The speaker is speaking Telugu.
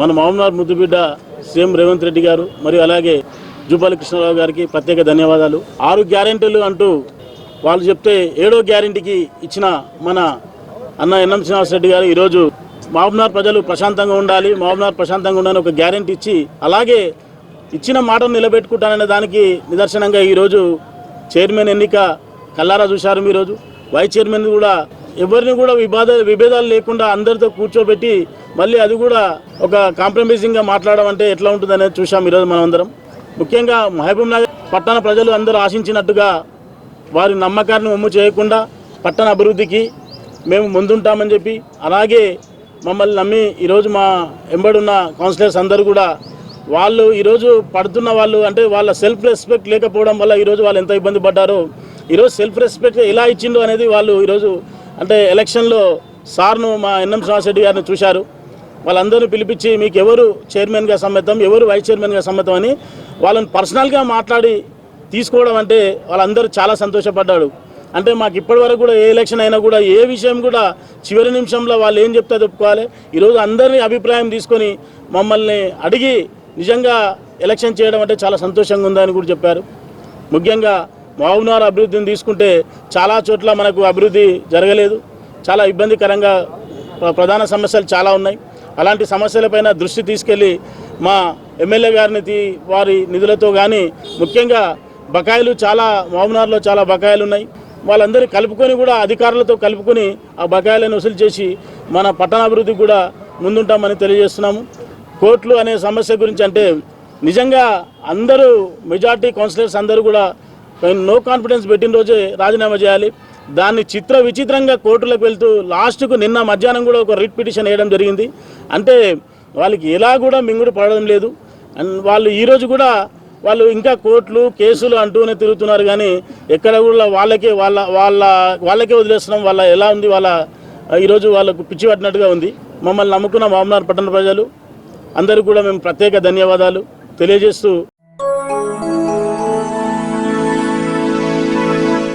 మన మహమ్మద్ ముద్దుబిడ్డ సీఎం రేవంత్ రెడ్డి గారు మరియు అలాగే జూపాలి కృష్ణారావు గారికి ప్రత్యేక ధన్యవాదాలు. ఆరు గ్యారెంటీలు అంటూ వాళ్ళు చెప్తే ఏడో గ్యారెంటీకి ఇచ్చిన మన అన్న ఎన్ఎం శ్రీనివాసరెడ్డి గారు ఈరోజు మహబూబ్నార్ ప్రజలు ప్రశాంతంగా ఉండాలి మహబూబ్నార్ ప్రశాంతంగా ఉండాలని ఒక గ్యారెంటీ ఇచ్చి అలాగే ఇచ్చిన మాటను నిలబెట్టుకుంటాననే దానికి నిదర్శనంగా ఈరోజు చైర్మన్ ఎన్నిక కల్లారా చూశారు మీరోజు. వైస్ చైర్మన్ కూడా ఎవరిని కూడా వివాద విభేదాలు లేకుండా అందరితో కూర్చోబెట్టి మళ్ళీ అది కూడా ఒక కాంప్రమైజింగ్గా మాట్లాడడం అంటే ఎట్లా ఉంటుంది అనేది చూసాం ఈరోజు మనం అందరం ముఖ్యంగా మహబూబ్ నగర్ పట్టణ ప్రజలు అందరూ ఆశించినట్టుగా వారి నమ్మకాన్ని ఒమ్ము చేయకుండా పట్టణ అభివృద్ధికి మేము ముందుంటామని చెప్పి అలాగే మమ్మల్ని నమ్మి ఈరోజు మా ఎంబడున్న కౌన్సిలర్స్ అందరూ కూడా వాళ్ళు ఈరోజు పడుతున్న వాళ్ళు అంటే వాళ్ళ సెల్ఫ్ రెస్పెక్ట్ లేకపోవడం వల్ల ఈరోజు వాళ్ళు ఎంత ఇబ్బంది పడ్డారో ఈరోజు సెల్ఫ్ రెస్పెక్ట్ ఎలా ఇచ్చిండో అనేది వాళ్ళు ఈరోజు అంటే ఎలక్షన్లో సార్ను మా ఎన్ఎం శ్రీనివాసరెడ్డి గారిని చూశారు. వాళ్ళందరూ పిలిపించి మీకు ఎవరు చైర్మన్గా సమ్మతం ఎవరు వైస్ చైర్మన్గా సమ్మతం అని వాళ్ళని పర్సనల్గా మాట్లాడి తీసుకోవడం అంటే వాళ్ళందరూ చాలా సంతోషపడ్డాడు అంటే మాకు ఇప్పటి వరకు కూడా ఏ ఎలక్షన్ అయినా కూడా ఏ విషయం కూడా చివరి నిమిషంలో వాళ్ళు ఏం చెప్తే చెప్పుకోవాలి ఈరోజు అందరినీ అభిప్రాయం తీసుకొని మమ్మల్ని అడిగి నిజంగా ఎలక్షన్ చేయడం అంటే చాలా సంతోషంగా ఉందని కూడా చెప్పారు. ముఖ్యంగా మహబూబ్నగర్ అభివృద్ధిని తీసుకుంటే చాలా చోట్ల మనకు అభివృద్ధి జరగలేదు. చాలా ఇబ్బందికరంగా ప్రధాన సమస్యలు చాలా ఉన్నాయి. అలాంటి సమస్యలపైన దృష్టి తీసుకెళ్ళి మా ఎమ్మెల్యే గారిని తీ- వారి నిధులతో కానీ ముఖ్యంగా బకాయిలు చాలా మహబూబ్నగర్లో చాలా బకాయిలు ఉన్నాయి. వాళ్ళందరూ కలుపుకొని కూడా అధికారులతో కలుపుకొని ఆ బకాయిలను వసూలు చేసి మన పట్టణాభివృద్ధికి కూడా ముందుంటామని తెలియజేస్తున్నాము. కోర్టులు అనే సమస్య గురించి అంటే నిజంగా అందరూ మెజార్టీ కౌన్సిలర్స్ అందరూ కూడా నో కాన్ఫిడెన్స్ పెట్టిన రోజే రాజీనామా చేయాలి. దాన్ని చిత్ర విచిత్రంగా కోర్టులకు వెళ్తూ లాస్ట్కు నిన్న మధ్యాహ్నం కూడా ఒక రిట్ పిటిషన్ వేయడం జరిగింది. అంటే వాళ్ళకి ఎలా కూడా మింగుడు పడడం లేదు. అండ్ వాళ్ళు ఈరోజు కూడా వాళ్ళు ఇంకా కోర్టులు కేసులు అంటూనే తిరుగుతున్నారు కానీ ఎక్కడ కూడా వాళ్ళకే వాళ్ళ వాళ్ళ వాళ్ళకే వదిలేస్తున్నాం. వాళ్ళ ఎలా ఉంది? వాళ్ళ ఈరోజు వాళ్ళకు పిచ్చి పట్టినట్టుగా ఉంది. మమ్మల్ని నమ్ముకున్న మామూలు పట్టణ ప్రజలు అందరూ కూడా మేము ప్రత్యేక ధన్యవాదాలు తెలియజేస్తూ